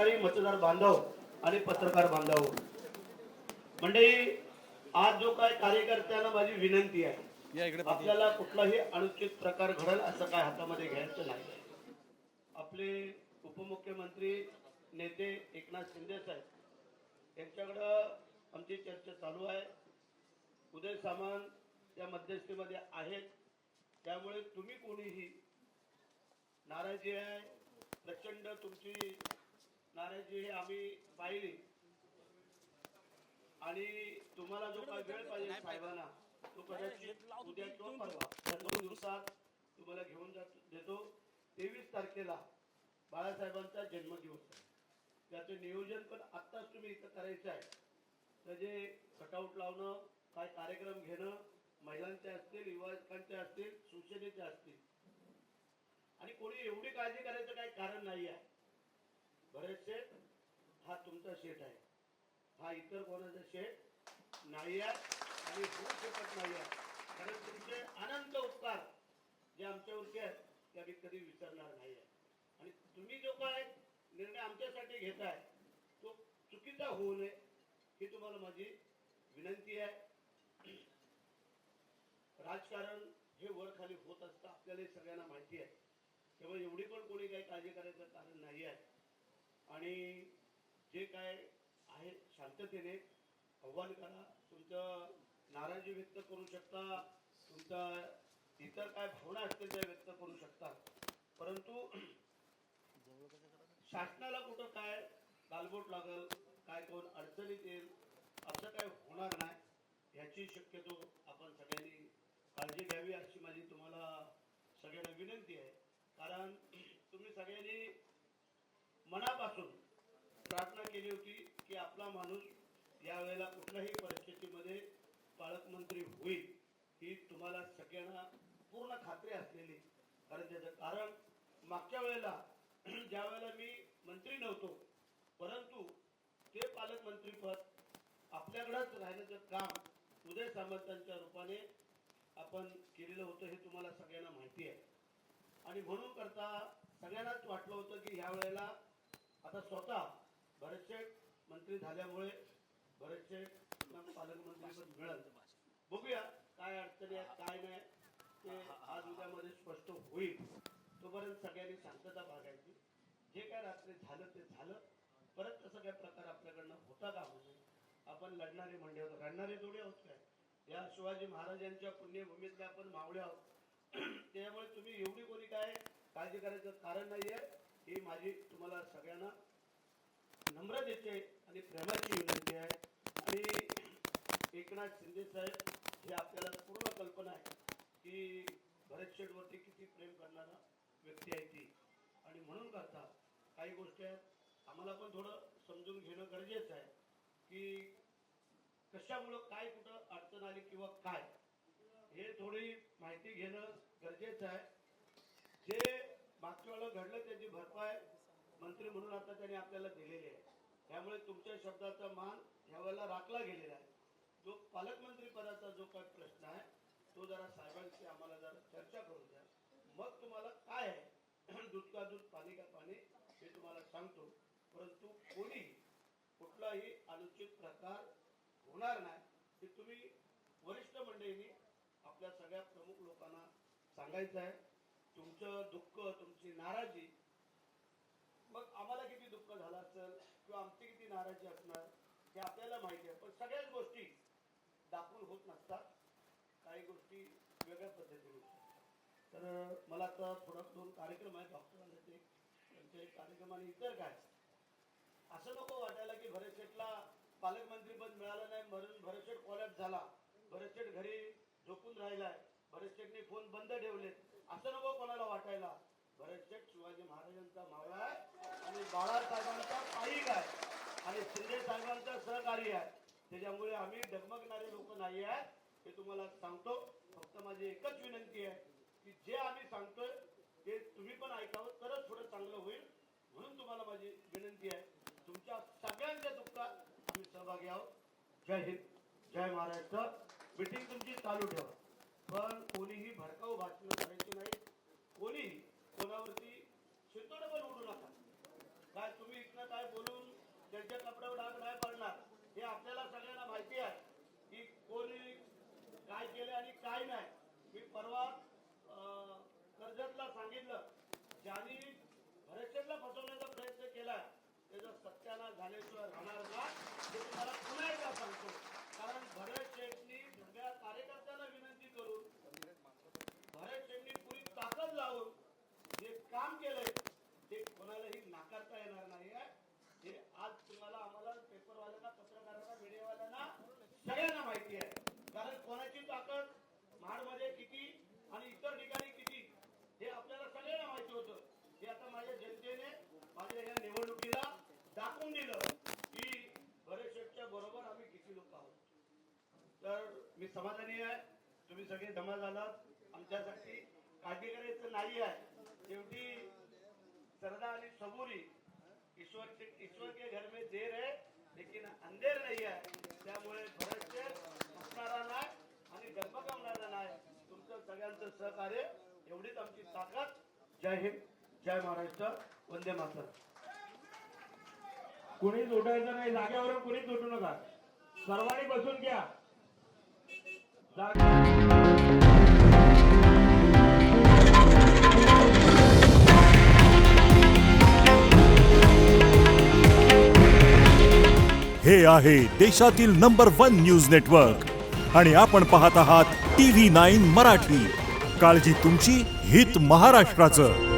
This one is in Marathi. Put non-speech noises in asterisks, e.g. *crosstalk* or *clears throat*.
अधिकारी मतदार बांधव आणि पत्रकार बांधव. मंडळी आज जो काय कार्यकर्त्यांना माझी विनंती आहे आपल्याला कुठलाही अनुचित प्रकार घडेल असं काय हातामध्ये घ्यायचं नाही. आपले उपमुख्यमंत्री नेते एकनाथ शिंदे साहेब यांच्याकडं आमची चर्चा चालू आहे. उदय सामंत या मध्यस्थीमध्ये आहेत. त्यामुळे तुम्ही कोणीही नाराजी आहे प्रचंड तुमची नाराजी हे आम्ही पाहिली. आणि तुम्हाला जो काय वेळ पाहिजे साहेबांना तो कदाचित उद्या किंवा परवा या दोन दिवसात तुम्हाला घेऊन जात देतो. तेवीस तारखेला बाळासाहेबांचा जन्मदिवस आहे. त्याचं नियोजन पण आत्ताच तुम्ही इथं करायचं आहे. तर जे कटआउट लावणं काय कार्यक्रम घेणं महिलांचे असतील युवकांचे असतील शिवसेनेचे असतील. आणि कोणी एवढी काळजी करायचं काही कारण नाही आहे. भरत शेठ हा तुमचा शेठ आहे. हा इतर कोणाचा शेठ नाही आहे आणि होऊ शकत नाही आहे. कारण तुमचे अनंत उपकार जे आमच्यावरचे आहेत ते आम्ही कधी विसरणार नाही आहे. आणि तुम्ही जो काय निर्णय आमच्यासाठी घेताय तो चुकीचा होऊ नये ही तुम्हाला माझी विनंती आहे. राजकारण हे वर खाली होत असतं आपल्याला सगळ्यांना माहिती आहे. त्यामुळे एवढी पण कोणी काही काळजी करायचं कारण नाही आहे. आणि जे काय आहे शांततेने आव्हान करा. तुमचं नाराजी व्यक्त करू शकता. तुमचा इतर काय भावना असतील त्या व्यक्त करू शकता. परंतु शासनाला कुठं काय गालबोट लागल काय कोण अडचणीत येईल असं काय होणार नाही ह्याची शक्यतो आपण सगळ्यांनी काळजी घ्यावी अशी माझी तुम्हाला सगळ्यांना विनंती आहे. कारण तुम्ही सगळ्यांनी केली होती की आपला माणूस यावेळेला कुठल्याही परिस्थितीमध्ये पालकमंत्री होईल ही तुम्हाला सगळ्यांना पूर्ण खात्री असलेली कारण त्याचं कारण मागच्या वेळेला *clears throat* ज्या वेळेला मी मंत्री नव्हतो परंतु ते पालकमंत्रीपद आपल्याकडंच राहण्याचं काम उदय सामंतांच्या रूपाने आपण केलेलं होतं हे तुम्हाला सगळ्यांना माहिती आहे. आणि म्हणून करता सगळ्यांनाच वाटलं होतं की ह्या वेळेला आता स्वतः भरतशेठ मंत्री झाल्यामुळे भरतशेठ पालकमंत्री पण मिळत बघूया काय अडचणी आहेत काय नाही. ते आज उद्यामध्ये स्पष्ट होईल. तोपर्यंत सगळ्यांनी शांतता बाळगायची. जे काय रात्री झालं ते झालं. परत तसं काय प्रकार आपल्याकडनं होता का म्हणजे आपण लढणारे म्हणजे आहोत. लढणारे थोडे आहोत काय? या शिवाजी महाराजांच्या पुण्यभूमीतले आपण मावळे आहोत. त्यामुळे तुम्ही एवढी कोणी काय काळजी करायचं कारण नाहीये. ही माझी तुम्हाला सगळ्यांना नम्रतेची आणि प्रेमाची विनंती आहे. आणि एकनाथ शिंदे साहेब हे आपल्याला पूर्ण कल्पना आहे की भरत शेठवरती किती प्रेम करणारा व्यक्ती आहे ती. आणि म्हणून करता काही गोष्टी आहेत. आम्हाला पण थोडं समजून घेणं गरजेचं आहे की कशामुळं काय कुठं अडचण आली किंवा काय हे थोडी माहिती घेणं गरजेचं आहे. जे मागच्या वेळेला घडलं त्याची भरपाई मंत्री म्हणून आता त्यांनी आपल्याला दिलेली आहे. त्यामुळे तुमच्या शब्दाचा मान ह्या वेळेला राखला गेलेला आहे. जो पालकमंत्री पदाचा जो काही प्रश्न आहे तो जरा साहेबांशी आम्हाला जरा चर्चा करून द्या. मग तुम्हाला काय आहे? *clears throat* दूध का दूध पाणी का पाणी हे तुम्हाला सांगतो. परंतु कोणी कुठलाही अनुचित प्रकार होणार नाही हे तुम्ही वरिष्ठ मंडळींनी आपल्या सगळ्या प्रमुख लोकांना सांगायचं आहे. तुमचं दुःख तुमची नाराजी मग आम्हाला किती दुःख झालं असेल किंवा आमची किती नाराजी असणार हे आपल्याला माहिती आहे. पण सगळ्याच गोष्टी दाखवून होत नसतात. काही गोष्टी वेगळ्या पद्धतीने तर मला आता थोडं दोन कार्यक्रम आहेत. डॉक्टरांचे त्यांचे कार्यक्रम आणि इतर काय? असं नको वाटायला की भरतशेठला पालकमंत्री पद मिळालं नाही म्हणून भरतशेठ कॉलेज झाला. भरतशेठ घरी झोपून राहिलाय. भरतशेठने फोन बंद ठेवलेत. असं नको कोणाला वाटायला. भरतशेठ शिवाजी महाराजांचा मावळा आणि बाळासाहेबांचा पाईक आहे आणि शिंदे साहेबांचा सहकारी आहे. त्याच्यामुळे आम्ही डगमगणारे लोक नाही आहेत हे तुम्हाला सांगतो. फक्त माझी एकच विनंती आहे की जे आम्ही सांगतोय ते तुम्ही पण ऐकावं तरच थोडं चांगलं होईल. म्हणून तुम्हाला माझी विनंती आहे. तुमच्या सगळ्यांच्या दुःखात आम्ही सहभागी आहोत. जय हिंद. जय महाराष्ट्र. मीटिंग तुमची चालू ठेवा. पण कोणीही भडकाऊ भाषण करायची नाही. कोणीही कोणावरती शितोड पण उडू नका. काय काय बोलून त्यांच्या कपड्यावर डाग नाही पडणार हे आपल्याला सगळ्यांना माहिती आहे की कोणी काय केले आणि काय नाही. मी परवा अं, कर्जतला सांगितलं ज्यांनी भरतशेठला फसवण्याचा प्रयत्न केला त्याचा सत्याना झाल्याशिवाय राहणार ना हे तुम्हाला पुन्हा एकदा सांगतो कारण भरत शेठनी सगळ्या कार्यकर्त्यांना विनंती करून भरत शेठनी पुरी ताकद लावून जे काम केलंय ते कोणालाही नाकारता येणार नाही आहे हे आज तुम्हाला आम्हाला पेपरवाल्यांना पत्रकारांना मीडियावाल्यांना सगळ्यांना माहिती आहे कारण कोणाची ताकद महाडमध्ये किती आणि इतर ठिकाणी किती हे आपल्याला सगळ्यांना माहिती होतं हे आता माझ्या जनतेने माझ्या या निवडणुकीला दाखवून दिलं की भरत बरोबर आम्ही किती लोक आहोत. तर मी समाधानी आहे. तुम्ही सगळे जमा झालात. आमच्यासाठी काळजी करायचं नाही आहे. शेवटी सरदा आणि सबुरी ईश्वर ईश्वर के घर में देर है लेकिन अंधेर नाही आहे त्यामुळे भरतचे असणारा नाही आणि गमगमणारा नाही. तुमचं सगळ्यांचं सहकार्य एवढीच आमची ताकद. जय हिंद. जय महाराष्ट्र. वंदे मातर कुणी उठायचं नाही जागेवर कुणीच उठू नका. सर्वांनी बसून घ्या. हे आहे देशातील नंबर वन न्यूज नेटवर्क. आणि आपण पाहत आहात टी व्ही नाईन मराठी. काळजी तुमची हित महाराष्ट्राचं.